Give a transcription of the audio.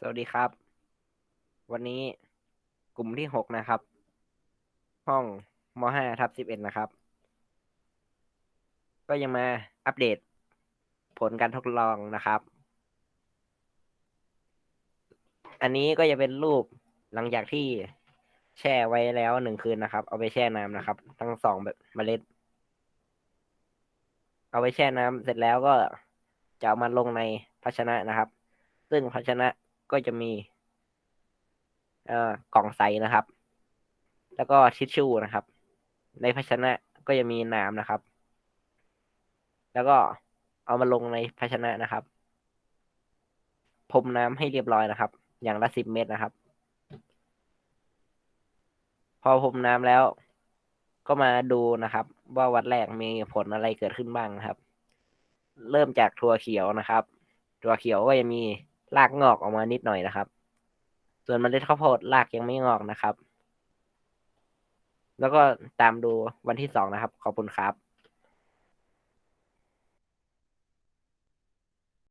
สวัสดีครับ วันนี้กลุ่มที่หกนะครับ ห้องมห้าทับสิบเอ็ดนะครับ ก็ยังมาอัปเดตผลการทดลองนะครับ อันนี้ก็จะเป็นรูปหลังจากที่แช่ไว้แล้วหนึ่งคืนนะครับ เอาไปแช่น้ำนะครับ ทั้งสองแบบเมล็ด เอาไปแช่น้ำเสร็จแล้วก็จะเอามาลงในภาชนะนะครับ ซึ่งภาชนะ ก็จะมี เอ่อกล่องใสนะครับ แล้วก็ทิชชู่นะครับ ในภาชนะก็จะมีน้ำนะครับ แล้วก็เอามาลงในภาชนะนะครับพรมน้ำให้เรียบร้อยนะครับ อย่างละสิบเม็ดนะครับ พอพรมน้ำแล้ว ก็มาดูนะครับ ว่าวัดแรกมีผลอะไรเกิดขึ้นบ้างนะครับ เริ่มจากถั่วเขียวนะครับถั่วเขียวก็จะมี รากงอกออกมานิดหน่อยนะครับ ส่วนมเมล็ดข้าวโพดรากยังไม่งอกนะครับ แล้วก็ตามดูวันที่สองนะครับ ขอบคุณครับ